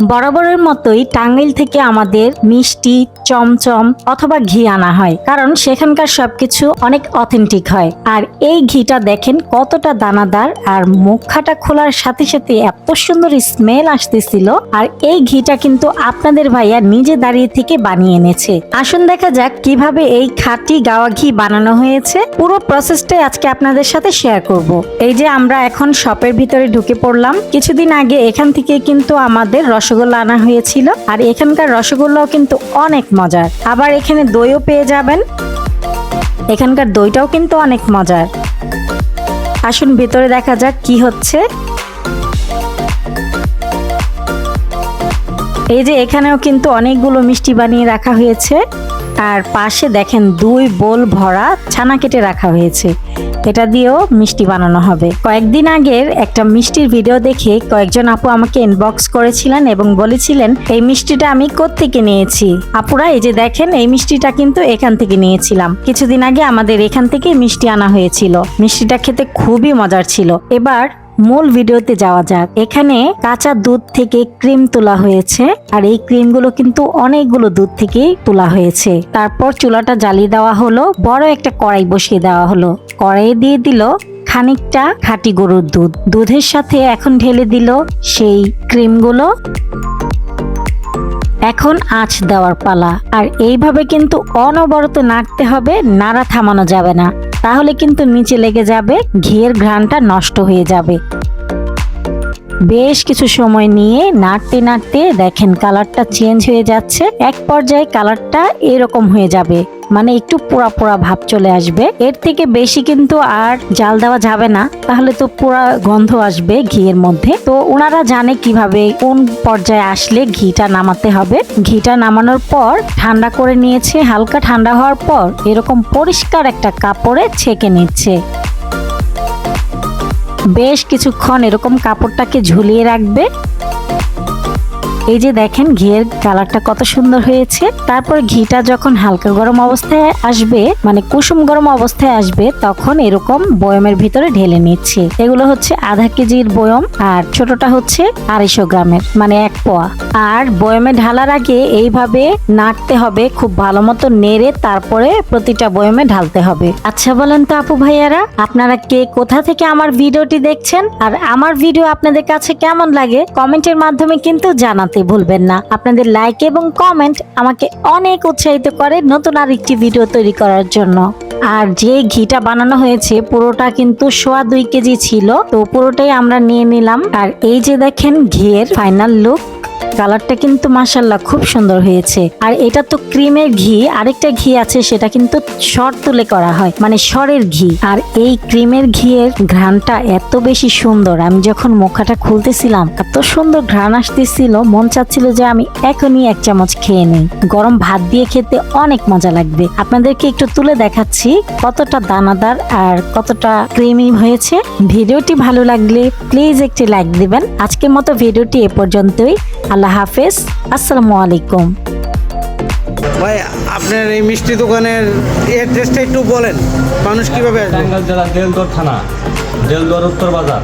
বরাবরের মতোই টাঙ্গাইল থেকে আমাদের মিষ্টি, চমচম অথবা ঘি আনা হয়, কারণ সেখানকার সবকিছু অনেক অথেন্টিক হয়। আর এই ঘিটা দেখেন কতটা দানাদার আর মুখাটা খোলার সাথে সাথে এত সুন্দর স্মেল আসতেছিল। আর এই ঘিটা কিন্তু আপনাদের ভাইয়া নিজে দাঁড়িয়ে থেকে বানিয়ে এনেছে। আসুন দেখা যাক কীভাবে এই খাঁটি গাওয়া ঘি বানানো হয়েছে। পুরো প্রসেসটাই আজকে আপনাদের সাথে শেয়ার করব। এই যে আমরা এখন শপের ভিতরে ঢুকে পড়লাম। কিছুদিন আগে এখান থেকে কিন্তু আমাদের রসগোল্লা আনা হয়েছিল। আর এখানকার রসগোল্লাও কিন্তু অনেক মজার। আবার এখানে দইও পেয়ে যাবেন। এখানকার দইটাও কিন্তু অনেক মজার। আসুন ভেতরে দেখা যাক কি হচ্ছে। এই যে এখানেও কিন্তু অনেকগুলো মিষ্টি বানিয়ে রাখা হয়েছে। আর পাশে দেখেন দুই বোল ভরা ছানা কেটে রাখা হয়েছে। এটা দিয়েও মিষ্টি বানানো হবে। কয়েকদিন আগের একটা মিষ্টির ভিডিও দেখে কয়েকজন আপু আমাকে ইনবক্স করেছিলেন এবং বলেছিলেন, এই মিষ্টিটা আমি কোত্থেকে নিয়েছি? আপুরা, এই যে দেখেন, এই মিষ্টিটা কিন্তু এখান থেকে নিয়েছিলাম। কিছুদিন আগে আমাদের এখান থেকে মিষ্টি আনা হয়েছিল। মিষ্টিটা খেতে খুবই মজার ছিল। এবার মূল ভিডিওতে যাওয়া যাক। এখানে কাঁচা দুধ থেকে ক্রিম তোলা হয়েছে আর এই ক্রিমগুলো কিন্তু অনেকগুলো দুধ থেকেই তোলা হয়েছে। তারপর চুলাটা জ্বালিয়ে দেওয়া হলো, বড় একটা কড়াই বসিয়ে দেওয়া হলো। কড়াইয়ে দিয়ে দিল খানিকটা খাঁটি গরুর দুধ। দুধের সাথে এখন ঢেলে দিল সেই ক্রিমগুলো। এখন আঁচ দেওয়ার পালা। আর এইভাবে কিন্তু অনবরত নাড়তে হবে, নাড়া থামানো যাবে না। তাহলে কিন্তু নিচে লেগে যাবে ঘিয়ের ঘ্রাণটা নষ্ট হয়ে যাবে। বেশ কিছু সময় নিয়ে নাড়তে নাড়তে দেখেন কালারটা চেঞ্জ হয়ে যাচ্ছে। এক পর্যায়ে কালারটা এরকম হয়ে যাবে মানে একটু পোড়া পোড়া ভাব চলে আসবে। এর থেকে বেশি কিন্তু আর জাল দেওয়া যাবে না, তাহলে তো পোড়া গন্ধ আসবে ঘিয়ের মধ্যে। তো ওনারা জানে কীভাবে কোন পর্যায়ে আসলে ঘিটা নামাতে হবে। ঘিটা নামানোর পর ঠান্ডা করে নিয়েছে, হালকা ঠান্ডা হওয়ার পর এরকম পরিষ্কার একটা কাপড়ে ছেঁকে নিচ্ছে। বেশ কিছুক্ষণ এরকম কাপড়টাকে ঝুলিয়ে রাখবে। এই যে দেখেন ঘিয়ের কালারটা কত সুন্দর হয়েছে। তারপর ঘিটা যখন হালকা গরম অবস্থায় আসবে মানে কুসুম গরম অবস্থায় আসবে, তখন এরকম বয়মের ভিতরে ঢেলে নিচ্ছে। এগুলো হচ্ছে আধা কেজির বয়ম, আর ছোটটা হচ্ছে আড়াইশো গ্রামের মানে এক পোয়া। আর বয়মে ঢালার আগে এইভাবে নাড়তে হবে খুব ভালো মতো নেড়ে তারপরে প্রতিটা বয়মে ঢালতে হবে। আচ্ছা বলেন তো আপু ভাইয়ারা, আপনারা কে কোথা থেকে আমার ভিডিওটি দেখছেন? আর আমার ভিডিও আপনাদের কাছে কেমন লাগে? কমেন্টের মাধ্যমে কিন্তু জানাতে ভুলবেন না। আপনাদের লাইক এবং কমেন্ট আমাকে অনেক উৎসাহিত করে নতুন আর একটি ভিডিও তৈরি করার জন্য। আর যে ঘিটা বানানো হয়েছে, পুরোটা কিন্তু সোয়া দুই কেজি ছিল। তো পুরোটাই আমরা নিয়ে নিলাম। আর এই যে দেখেন ঘিয়ের ফাইনাল লুক কালারটা কিন্তু মাসাল্লাহ খুব সুন্দর হয়েছে। আর এটা তো ক্রিমের ঘি, আরেকটা ঘি আছে সেটা কিন্তু সর তুলে করা হয় মানে সরের ঘি। আর এই ক্রিমের ঘিয়ের ঘ্রাণটা এত বেশি সুন্দর, আমি যখন মুখাটা খুলতেছিলাম, এত সুন্দর ঘ্রাণ আসতেছিল, মন চাচ্ছিল যে আমি এখনই এক চামচ খেয়ে নিই। গরম ভাত দিয়ে খেতে অনেক মজা লাগবে। আপনাদেরকে একটু তুলে দেখাচ্ছি কতটা দানাদার আর কতটা ক্রিমি হয়েছে। ভিডিওটি ভালো লাগলে প্লিজ একটি লাইক দিবেন। আজকের মতো ভিডিওটি এ পর্যন্তই। আল্লাহ হাফেজ। আসসালামু আলাইকুম। ভাই আপনার এই মিষ্টি দোকানের অ্যাড্রেসটা একটু বলেন। মানুষ কীভাবে আসবে? টাঙ্গাইল জেলা দেলদর থানা দেলদর উত্তর বাজার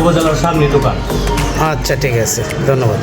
উপজেলার সামনে দোকান। আচ্ছা ঠিক আছে। ধন্যবাদ।